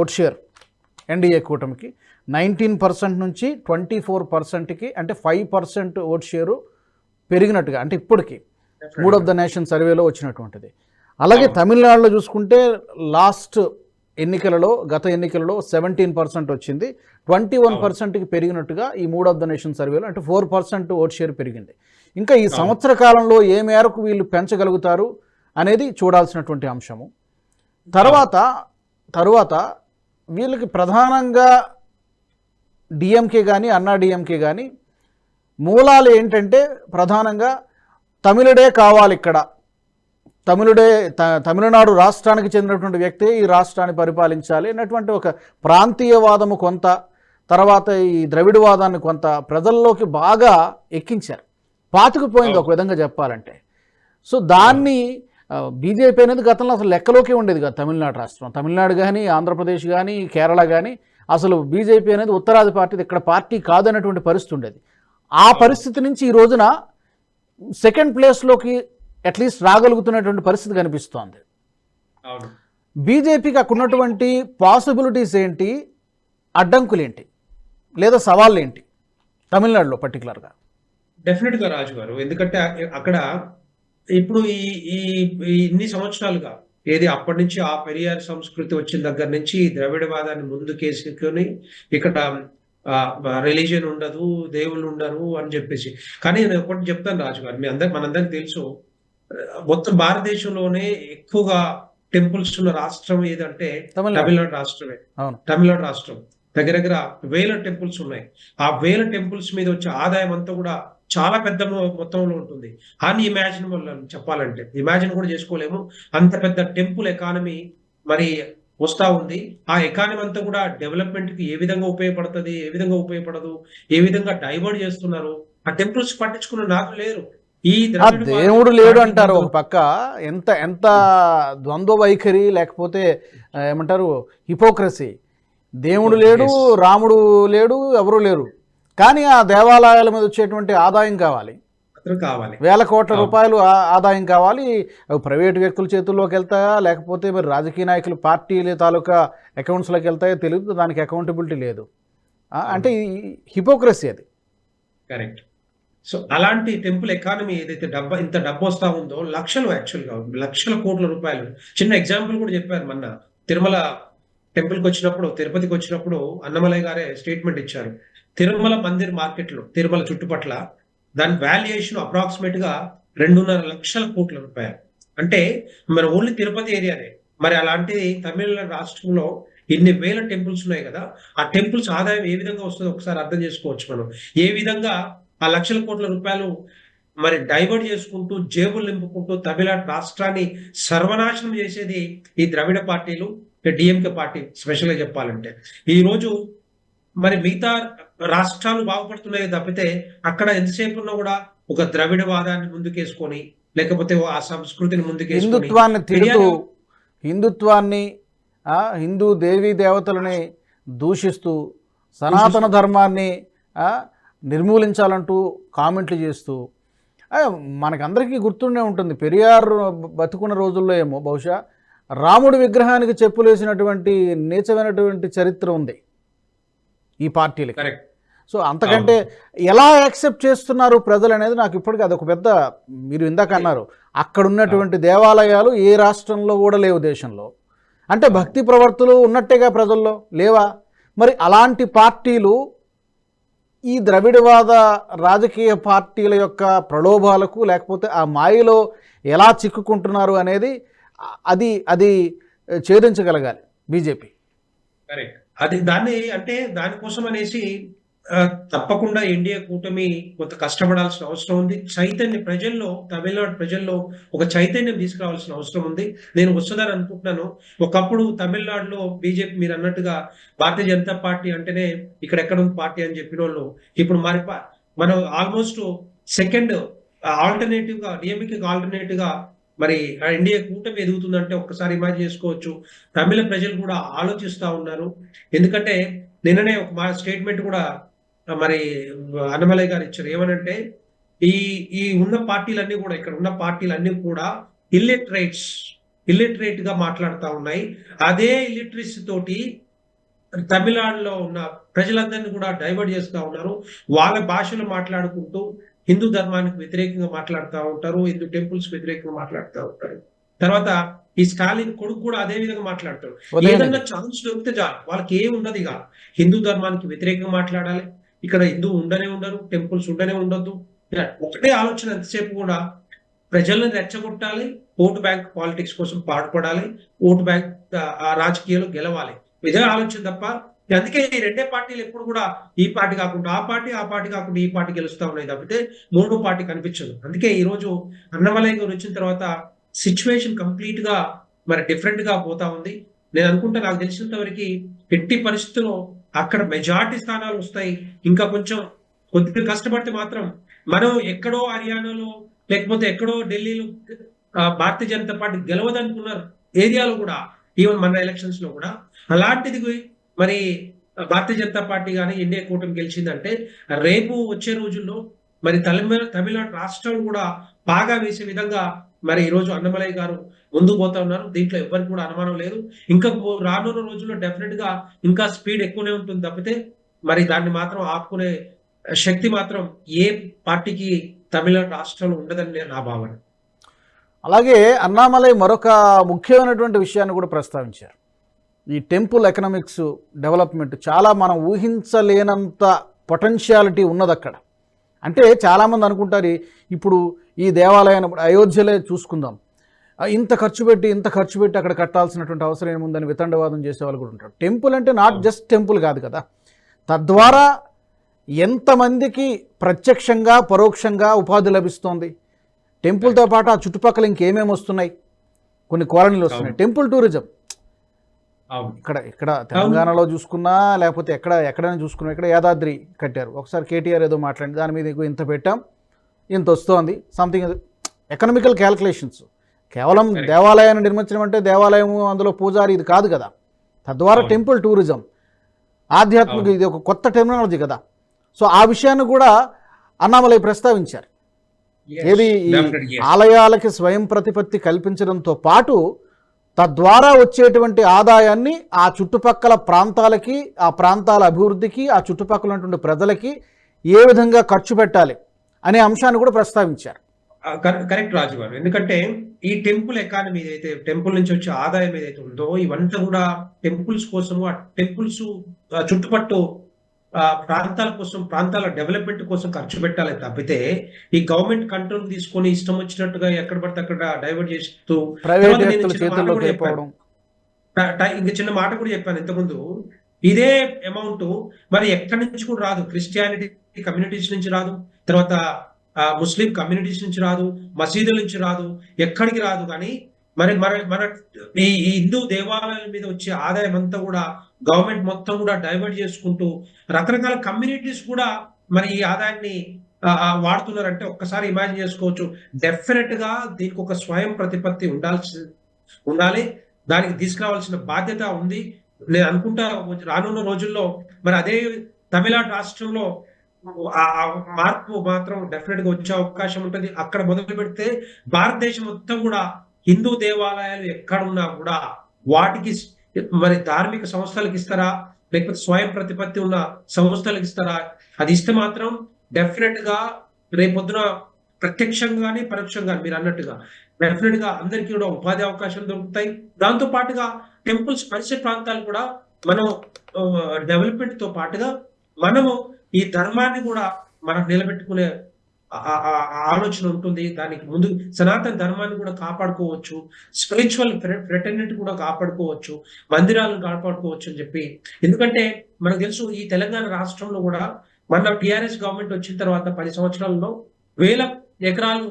Vote share NDA కూటమికి. Nineteen percent నుంచి twenty four పర్సెంట్కి అంటే ఫైవ్ పర్సెంట్ ఓట్ షేరు పెరిగినట్టుగా అంటే ఇప్పటికి. మూడ్ ఆఫ్ ద నేషన్ సర్వేలో వచ్చినటువంటిది. అలాగే తమిళనాడులో చూసుకుంటే లాస్ట్ ఎన్నికలలో గత ఎన్నికలలో సెవెంటీన్ పర్సెంట్ వచ్చింది. ట్వంటీ వన్ పర్సెంట్కి పెరిగినట్టుగా ఈ మూడ్ ఆఫ్ ద నేషన్ సర్వేలో అంటే ఫోర్ పర్సెంట్ ఓట్ షేర్ పెరిగింది. ఇంకా ఈ సంవత్సర కాలంలో ఏ మేరకు వీళ్ళు పెంచగలుగుతారు అనేది చూడాల్సినటువంటి అంశము. తర్వాత తరువాత వీళ్ళకి ప్రధానంగా డిఎంకే కానీ అన్నా డిఎంకే కానీ మూలాలు ఏంటంటే ప్రధానంగా తమిళుడే కావాలి ఇక్కడ. తమిళుడే తమిళనాడు రాష్ట్రానికి చెందినటువంటి వ్యక్తి ఈ రాష్ట్రాన్ని పరిపాలించాలి అన్నటువంటి ఒక ప్రాంతీయవాదము కొంత తర్వాత ఈ ద్రవిడవాదాన్ని కొంత ప్రజల్లోకి బాగా ఎక్కించారు. పాతుకుపోయింది ఒక విధంగా చెప్పాలంటే. సో దాన్ని బీజేపీ అనేది గతంలో అసలు లెక్కలోకే ఉండేది కాదు. తమిళనాడు రాష్ట్రం. తమిళనాడు కానీ ఆంధ్రప్రదేశ్ కానీ కేరళ కానీ అసలు బీజేపీ అనేది ఉత్తరాది పార్టీ ఇక్కడ పార్టీ కాదన్నటువంటి పరిస్థితి ఉండేది. ఆ పరిస్థితి నుంచి ఈ రోజున సెకండ్ ప్లేస్లోకి అట్లీస్ట్ రాగలుగుతున్నటువంటి పరిస్థితి కనిపిస్తోంది. బీజేపీకి అక్కడ ఉన్నటువంటి పాసిబిలిటీస్ ఏంటి? అడ్డంకులు ఏంటి లేదా సవాళ్ళు ఏంటి తమిళనాడులో పర్టికులర్గా డెఫినెట్గా రాజు గారు ఎందుకంటే అక్కడ ఇప్పుడు ఈ ఈ ఇన్ని సంవత్సరాలుగా ఏది అప్పటి నుంచి ఆ పెరియార్ సంస్కృతి వచ్చిన దగ్గర నుంచి ద్రవిడవాదాన్ని ముందుకేసుకొని ఇక్కడ రిలీజియన్ ఉండదు దేవుళ్ళు ఉండరు అని చెప్పేసి. కానీ నేను ఒకటి చెప్తాను రాజు గారు మీ అందరికి మనందరికి తెలుసు మొత్తం భారతదేశంలోనే ఎక్కువగా టెంపుల్స్ ఉన్న రాష్ట్రం ఏదంటే తమిళనాడు. రాష్ట్రమే. తమిళనాడు రాష్ట్రం. దగ్గర దగ్గర వేల టెంపుల్స్ ఉన్నాయి. ఆ వేల టెంపుల్స్ మీద వచ్చే ఆదాయం అంతా కూడా చాలా పెద్ద మొత్తంలో ఉంటుంది. అని ఇమాజిన్ చెప్పాలంటే ఇమాజిన్ కూడా చేసుకోలేము. అంత పెద్ద టెంపుల్ ఎకానమీ మరి వస్తా ఉంది. ఆ ఎకానమీ అంతా కూడా డెవలప్మెంట్కి ఏ విధంగా ఉపయోగపడుతుంది ఏ విధంగా ఉపయోగపడదు ఏ విధంగా డైవర్ట్ చేస్తున్నారు? ఆ టెంపుల్స్ పట్టించుకున్న నాకు లేరు. ఈ దేవుడు లేడు అంటారు ఒక పక్క. ఎంత ఎంత ద్వంద్వ వైఖరి లేకపోతే ఏమంటారు హిపోక్రసీ దేవుడు లేడు రాముడు లేడు ఎవరు లేరు. కానీ ఆ దేవాలయాల మీద వచ్చేటువంటి ఆదాయం కావాలి. కావాలి. వేల కోట్ల. రూపాయలు ఆదాయం కావాలి. అవి ప్రైవేట్ వ్యక్తుల చేతుల్లోకి వెళ్తాయా లేకపోతే మరి రాజకీయ నాయకులు పార్టీల తాలూకా అకౌంట్స్లోకి వెళ్తాయో తెలియదు దానికి అకౌంటబిలిటీ లేదు. అంటే హిపోక్రసీ అది. కరెక్ట్ సో అలాంటి టెంపుల్ ఎకానమీ ఏదైతే డబ్బా ఇంత డబ్బు వస్తా ఉందో లక్షలు యాక్చువల్గా లక్షల కోట్ల రూపాయలు. చిన్న ఎగ్జాంపుల్ కూడా చెప్పారు మొన్న తిరుమల టెంపుల్కి వచ్చినప్పుడు తిరుపతికి వచ్చినప్పుడు అన్నమలయ్య గారే స్టేట్మెంట్ ఇచ్చారు. తిరుమల మందిర్ మార్కెట్లో తిరుమల చుట్టుపట్ల దాని వాల్యుయేషన్ అప్రాక్సిమేట్గా రెండున్నర లక్షల కోట్ల రూపాయలు. అంటే మన ఓన్లీ తిరుపతి ఏరియానే. మరి అలాంటి తమిళనాడు రాష్ట్రంలో ఇన్ని వేల టెంపుల్స్ ఉన్నాయి కదా ఆ టెంపుల్స్ ఆదాయం ఏ విధంగా వస్తుందో ఒకసారి అర్థం చేసుకోవచ్చు మనం. ఏ విధంగా ఆ లక్షల కోట్ల రూపాయలు మరి డైవర్ట్ చేసుకుంటూ జేబులు నింపుకుంటూ తమిళనాడు రాష్ట్రాన్ని సర్వనాశనం చేసేది ఈ ద్రవిడ పార్టీలు డిఎంకే పార్టీ స్పెషల్గా చెప్పాలంటే. ఈ రోజు మరి మిగతా రాష్ట్రాలు బాగుపడుతున్నాయి తప్పితే అక్కడ ఎంతసేపు ఉన్నా కూడా ఒక ద్రవిడ వాదాన్ని ముందుకేసుకొని లేకపోతే ఆ సంస్కృతిని ముందుకేసుకొని హిందుత్వాన్ని తిడుతూ హిందుత్వాన్ని హిందూ దేవీ దేవతలని దూషిస్తూ సనాతన ధర్మాన్ని నిర్మూలించాలంటూ కామెంట్లు చేస్తూ మనకందరికీ గుర్తుండే ఉంటుంది. పెరియార్ బతుకున్న రోజుల్లో ఏమో బహుశా రాముడి విగ్రహానికి చెప్పులేసినటువంటి నీచమైనటువంటి చరిత్ర ఉంది ఈ పార్టీలకి. కరెక్ట్. సో అంతకంటే ఎలా యాక్సెప్ట్ చేస్తున్నారు ప్రజలు అనేది నాకు ఇప్పటికీ అదొక పెద్ద మీరు ఇందాక అన్నారు అక్కడ ఉన్నటువంటి దేవాలయాలు ఏ రాష్ట్రంలో కూడా లేవు దేశంలో. అంటే భక్తి ప్రవర్తులు ఉన్నట్టేగా ప్రజల్లో లేవా? మరి అలాంటి పార్టీలు ఈ ద్రవిడవాద రాజకీయ పార్టీల యొక్క ప్రలోభాలకు లేకపోతే ఆ మాయలో ఎలా చిక్కుకుంటున్నారు అనేది అది అది ఛేదించగలగాలి బీజేపీ. కరెక్ట్. అది దాన్ని అంటే దానికోసం అనేసి తప్పకుండా ఎన్డీఏ కూటమి కొంత కష్టపడాల్సిన అవసరం ఉంది. చైతన్య ప్రజల్లో తమిళనాడు ప్రజల్లో ఒక చైతన్యం తీసుకురావాల్సిన అవసరం ఉంది. నేను వస్తుందని అనుకుంటున్నాను. ఒకప్పుడు తమిళనాడులో బీజేపీ మీరు అన్నట్టుగా భారతీయ జనతా పార్టీ అంటేనే ఇక్కడెక్కడ పార్టీ అని చెప్పిన వాళ్ళు ఇప్పుడు మరి మనం ఆల్మోస్ట్ సెకండ్ ఆల్టర్నేటివ్గా డిఎంకి ఆల్టర్నేటివ్గా మరి ఆ ఇండియా కూటమి ఎదుగుతుందంటే ఒక్కసారి ఇమాజిన్ చేసుకోవచ్చు. తమిళ ప్రజలు కూడా ఆలోచిస్తూ ఉన్నారు. ఎందుకంటే నిన్ననే ఒక మా స్టేట్మెంట్ కూడా మరి అన్నమలయ్య గారు ఇచ్చారు. ఏమనంటే ఈ ఈ ఉన్న పార్టీలన్నీ కూడా ఇక్కడ ఉన్న పార్టీలన్నీ కూడా ఇల్లిటరేట్స్ ఇల్లిటరేట్గా మాట్లాడుతూ ఉన్నాయి. అదే ఇల్లిటరసీ తోటి తమిళనాడులో ఉన్న ప్రజలందరినీ కూడా డైవర్ట్ చేస్తూ ఉన్నారు. వాళ్ళ భాషలు మాట్లాడుకుంటూ హిందూ ధర్మానికి వ్యతిరేకంగా మాట్లాడుతూ ఉంటారు హిందూ టెంపుల్స్ వ్యతిరేకంగా మాట్లాడుతూ ఉంటారు. తర్వాత ఈ స్టాలిన్ కొడుకు కూడా అదే విధంగా మాట్లాడతాడు. ఏదన్నా ఛాన్స్ దొరికితే చాలు. వాళ్ళకి ఏం ఉండదు ఇక. హిందూ ధర్మానికి వ్యతిరేకంగా మాట్లాడాలి. ఇక్కడ హిందూ ఉండనే ఉండరు టెంపుల్స్ ఉండనే ఉండొద్దు. ఒకటే ఆలోచన ఎంతసేపు కూడా ప్రజలను రెచ్చగొట్టాలి ఓటు బ్యాంక్ పాలిటిక్స్ కోసం పాటుపడాలి ఓటు బ్యాంక్ రాజకీయాలు గెలవాలి. ఇదే ఆలోచన తప్ప అందుకే ఈ రెండే పార్టీలు ఎప్పుడు కూడా ఈ పార్టీ కాకుండా ఆ పార్టీ ఆ పార్టీ కాకుండా ఈ పార్టీ గెలుస్తా ఉన్నాయి తప్పితే మూడో పార్టీ కనిపించదు. అందుకే ఈ రోజు అన్నమలయ్య గారు వచ్చిన తర్వాత సిచ్యువేషన్ కంప్లీట్గా మరి డిఫరెంట్గా పోతా ఉంది. నేను అనుకుంటా నాకు తెలిసినంత వరకు ఎట్టి పరిస్థితుల్లో అక్కడ మెజార్టీ స్థానాలు వస్తాయి. ఇంకా కొంచెం కొద్దిగా కష్టపడితే మాత్రం మనం ఎక్కడో హర్యానాలో లేకపోతే ఎక్కడో ఢిల్లీలో భారతీయ జనతా పార్టీ గెలవదనుకున్నారు ఏరియాలో కూడా ఈవెన్ మన ఎలక్షన్స్లో కూడా అలాంటిది మరి భారతీయ జనతా పార్టీ కానీ ఎన్డీఏ కూటమి గెలిచిందంటే రేపు వచ్చే రోజుల్లో మరి తమిళ తమిళనాడు రాష్ట్రం కూడా బాగా వేసే విధంగా మరి ఈరోజు అన్నమలయ్య గారు ముందుకు పోతా ఉన్నారు. దీంట్లో ఎవరికి కూడా అనుమానం లేదు. ఇంకా రానున్న రోజుల్లో డెఫినెట్గా ఇంకా స్పీడ్ ఎక్కువనే ఉంటుంది తప్పితే మరి దాన్ని మాత్రం ఆపుకునే శక్తి మాత్రం ఏ పార్టీకి తమిళనాడు రాష్ట్రంలో ఉండదని నా భావన. అలాగే అన్నామలై మరొక ముఖ్యమైనటువంటి విషయాన్ని కూడా ప్రస్తావించారు. ఈ టెంపుల్ ఎకనామిక్స్ డెవలప్మెంట్ చాలా మనం ఊహించలేనంత పొటెన్షియాలిటీ ఉన్నది అక్కడ అంటే చాలామంది అనుకుంటారు ఇప్పుడు ఈ దేవాలయాన్ని అయోధ్యలే చూసుకుందాం. ఇంత ఖర్చు పెట్టి ఇంత ఖర్చు పెట్టి అక్కడ కట్టాల్సినటువంటి అవసరం ఏముందని వితండవాదం చేసే వాళ్ళు కూడా ఉంటారు. టెంపుల్ అంటే నాట్ జస్ట్ టెంపుల్ కాదు కదా. తద్వారా ఎంతమందికి ప్రత్యక్షంగా పరోక్షంగా ఉపాధి లభిస్తోంది. టెంపుల్తో పాటు ఆ చుట్టుపక్కల ఇంకేమేమి వస్తున్నాయి? కొన్ని కాలనీలు వస్తున్నాయి. Temple tourism. ఇక్కడ ఇక్కడ తెలంగాణలో చూసుకున్నా లేకపోతే ఎక్కడ ఎక్కడైనా చూసుకున్నా ఇక్కడ యాదాద్రి కట్టారు. ఒకసారి కేటీఆర్ ఏదో మాట్లాడి దాని మీద ఇంత పెట్టాం ఇంత వస్తోంది. సంథింగ్ ఎకనామికల్ క్యాల్కులేషన్స్ కేవలం. దేవాలయాన్ని నిర్మించడం అంటే దేవాలయం అందులో పూజారి ఇది కాదు కదా. తద్వారా. Temple tourism. ఆధ్యాత్మిక. ఇది ఒక కొత్త టెర్మినాలజీ కదా. సో ఆ విషయాన్ని కూడా అన్నామలై ప్రస్తావించారు. ఏది. ఆలయాలకి స్వయం ప్రతిపత్తి కల్పించడంతో పాటు తద్వారా వచ్చేటువంటి ఆదాయాన్ని ఆ చుట్టుపక్కల ప్రాంతాలకి ఆ ప్రాంతాల అభివృద్ధికి ఆ చుట్టుపక్కల ఉన్నటువంటి ప్రజలకి ఏ విధంగా ఖర్చు పెట్టాలి అనే అంశాన్ని కూడా ప్రస్తావించారు. కరెక్ట్ రాజు గారు ఎందుకంటే ఈ టెంపుల్ ఎకానమీ ఏదైతే టెంపుల్ నుంచి వచ్చే ఆదాయం ఏదైతే ఉందో ఇవంతా కూడా టెంపుల్స్ కోసము ఆ టెంపుల్స్ చుట్టుపట్టు ప్రాంతాల కోసం ప్రాంతాల డెవలప్మెంట్ కోసం ఖర్చు పెట్టాలి తప్పితే ఈ గవర్నమెంట్ కంట్రోల్ తీసుకొని ఇష్టం వచ్చినట్టుగా ఎక్కడ పడితే అక్కడ డైవర్ట్ చేస్తూ ఇంక చిన్న మాట కూడా చెప్పాను ఇంతకుముందు. ఇదే అమౌంట్ మరి ఎక్కడి నుంచి కూడా రాదు. క్రిస్టియానిటీ కమ్యూనిటీస్ నుంచి రాదు. తర్వాత ముస్లిం కమ్యూనిటీస్ నుంచి రాదు. మసీదుల నుంచి రాదు. ఎక్కడికి రాదు. కానీ మరి మన మన ఈ హిందూ దేవాలయాల మీద వచ్చే ఆదాయం అంతా కూడా గవర్నమెంట్ మొత్తం కూడా డైవర్ట్ చేసుకుంటూ రకరకాల కమ్యూనిటీస్ కూడా మరి ఈ ఆదాయాన్ని వాడుతున్నారంటే ఒక్కసారి ఇమాజిన్ చేసుకోవచ్చు. డెఫినెట్గా దీనికి ఒక స్వయం ప్రతిపత్తి ఉండాల్సి ఉండాలి. దానికి తీసుకురావాల్సిన బాధ్యత ఉంది. నేను అనుకుంటా రానున్న రోజుల్లో మరి అదే తమిళనాడు రాష్ట్రంలో ఆ మార్పు మాత్రం డెఫినెట్గా వచ్చే అవకాశం ఉంటుంది. అక్కడ మొదలు పెడితే భారతదేశం మొత్తం కూడా హిందూ దేవాలయాలు ఎక్కడున్నా కూడా వాటికి మరి ధార్మిక సంస్థలకు ఇస్తారా? లేకపోతే స్వయం ప్రతిపత్తి ఉన్న సంస్థలకు ఇస్తారా? అది ఇస్తే మాత్రం డెఫినెట్గా రేపొద్దున ప్రత్యక్షంగానే పరోక్షంగా మీరు అన్నట్టుగా డెఫినెట్గా అందరికీ కూడా ఉపాధి అవకాశాలు దొరుకుతాయి. దాంతో పాటుగా టెంపుల్స్ పరిసర ప్రాంతాలు కూడా మనం డెవలప్మెంట్తో పాటుగా మనము ఈ ధర్మాన్ని కూడా మనం నిలబెట్టుకునే ఆలోచన ఉంటుంది. దానికి ముందు సనాతన ధర్మాన్ని కూడా కాపాడుకోవచ్చు. స్పిరిచువల్ ఫ్రెటర్నిటీ కూడా కాపాడుకోవచ్చు. మందిరాలను కాపాడుకోవచ్చు అని చెప్పి. ఎందుకంటే మనకు తెలుసు ఈ తెలంగాణ రాష్ట్రంలో కూడా మన టిఆర్ఎస్ గవర్నమెంట్ వచ్చిన తర్వాత పది సంవత్సరాల్లో వేల ఎకరాలు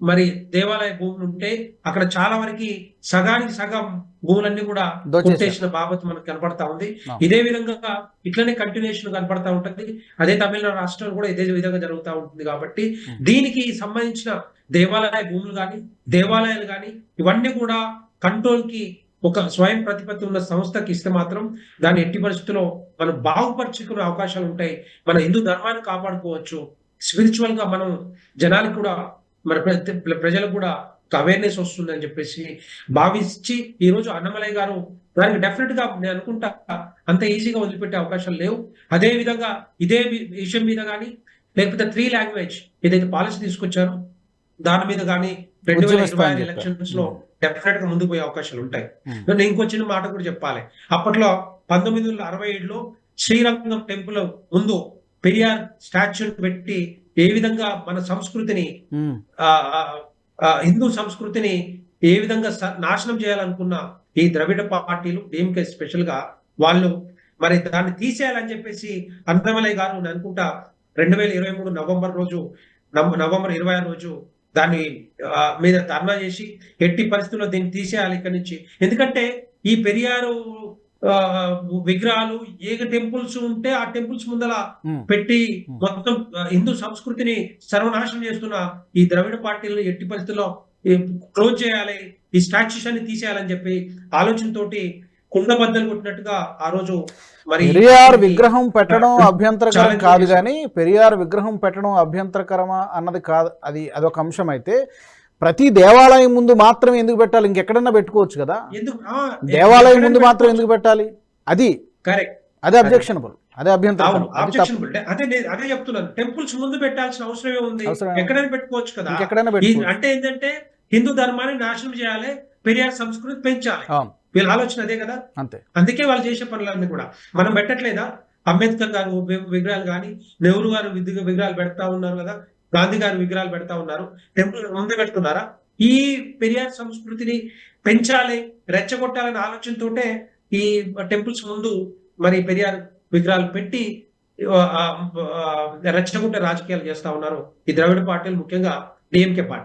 మరి దేవాలయ భూములు ఉంటే అక్కడ చాలా వరకు సగానికి సగం భూములన్నీ కూడా. కొట్టేసిన బాబత్ మనకు కనపడతా ఉంది. ఇదే విధంగా ఇట్లనే కంటిన్యూషన్ కనపడతా ఉంటుంది అదే తమిళనాడు రాష్ట్రంలో కూడా ఇదే విధంగా జరుగుతూ ఉంటుంది కాబట్టి. దీనికి సంబంధించిన దేవాలయ భూములు కానీ దేవాలయాలు కానీ ఇవన్నీ కూడా కంట్రోల్కి ఒక స్వయం ప్రతిపత్తి ఉన్న సంస్థకి ఇస్తే మాత్రం దాన్ని ఎట్టి పరిస్థితుల్లో మనం బాగుపరుచుకునే అవకాశాలు ఉంటాయి మన హిందూ ధర్మాన్ని కాపాడుకోవచ్చు స్పిరిచువల్గా మనం జనాలకు కూడా మన ప్ర- ప్రజలకు కూడా అవేర్నెస్ వస్తుందని చెప్పేసి భావించి ఈ రోజు అన్నమలయ్య గారు దానికి డెఫినెట్గా నేను అనుకుంటా అంత ఈజీగా వదిలిపెట్టే అవకాశాలు లేవు అదే విధంగా ఇదే విషయం మీద కానీ లేకపోతే త్రీ లాంగ్వేజ్ ఏదైతే పాలసీ తీసుకొచ్చారో దాని మీద కానీ రెండు వేల ఇరవై చెప్పారు. ఎలక్షన్స్లో డెఫినెట్గా ముందుకు పోయే అవకాశాలు ఉంటాయి. నేను ఇంకో చిన్న మాట కూడా చెప్పాలి అప్పట్లో పంతొమ్మిది వందల అరవై ఏడులో శ్రీరంగం టెంపుల్ ముందు పెరియార్ స్టాచ్యూ పెట్టి ఏ విధంగా మన సంస్కృతిని హిందూ సంస్కృతిని ఏ విధంగా నాశనం చేయాలనుకున్న ఈ ద్రవిడ పార్టీలు డిఎంకే స్పెషల్గా వాళ్ళు మరి దాన్ని తీసేయాలని చెప్పేసి అన్నమలయ్య గారు నేను అనుకుంటా రెండు వేల ఇరవై మూడు నవంబర్ రోజు నవ- నవంబర్ ఇరవై ఆరు రోజు దాన్ని మీద ధర్నా చేసి ఎట్టి పరిస్థితుల్లో దీన్ని తీసేయాలి ఇక్కడి నుంచి. ఎందుకంటే ఈ పెరియారు విగ్రహాలు ఏ టెంపుల్స్ ఉంటే ఆ టెంపుల్స్ ముందల. పెట్టి. మొత్తం హిందూ సంస్కృతిని సర్వనాశనం చేస్తున్న ఈ ద్రవిడ పార్టీలను ఎట్టి పరిస్థితుల్లో క్లోజ్ చేయాలి ఈ స్టాచ్యూస్ అన్ని తీసేయాలని చెప్పి ఆలోచనతోటి కుండబద్దలు కొట్టినట్టుగా ఆ రోజు మరి పెరియార్ విగ్రహం పెట్టడం అభ్యంతరకరం కాదు. కానీ పెరియార్ విగ్రహం పెట్టడం అభ్యంతరకరమా అన్నది కాదు అది అదొక అంశం అయితే ప్రతి దేవాలయం ముందు మాత్రమే ఎందుకు పెట్టాలి? ఇంకెక్కడన్నా పెట్టుకోవచ్చు కదా. ఎందుకు? దేవాలయం ముందు మాత్రం ఎందుకు పెట్టాలి? అది. కరెక్ట్. అదే అబ్జెక్షనబుల్ అదే అభ్యంతరకరం. అవును అది అదే నేను అదే చెప్తున్నాను. టెంపుల్స్ ముందు పెట్టాల్సిన అవసరమే ఉంది? ఎక్కడైనా పెట్టుకోవచ్చు కదా. పెట్టుకోవచ్చు. అంటే ఏంటంటే హిందూ ధర్మాన్ని నాశనం చేయాలి పెరియార్ సంస్కృతి పెంచాలి. వీళ్ళ ఆలోచన అదే కదా? అంతే. అందుకే వాళ్ళు చేసే పనులన్నీ కూడా. మనం పెట్టట్లేదా? అంబేద్కర్ గారు విగ్రహాలు కానీ నెహ్రూ గారు విగ్ర- విగ్రహాలు పెడతా ఉన్నారు కదా. గాంధీ గారు విగ్రహాలు పెడతా ఉన్నారు. టెంపుల్ ముందు పెడుతున్నారా ఈ పెరియార్ సంస్కృతిని పెంచాలి రెచ్చగొట్టాలనే ఆలోచనతోటే ఈ టెంపుల్స్ ముందు మరి పెరియార్ విగ్రహాలు పెట్టి రెచ్చగొట్టే రాజకీయాలు చేస్తా ఉన్నారు ఈ ద్రవిడ పార్టీలు ముఖ్యంగా డిఎంకే పార్టీ.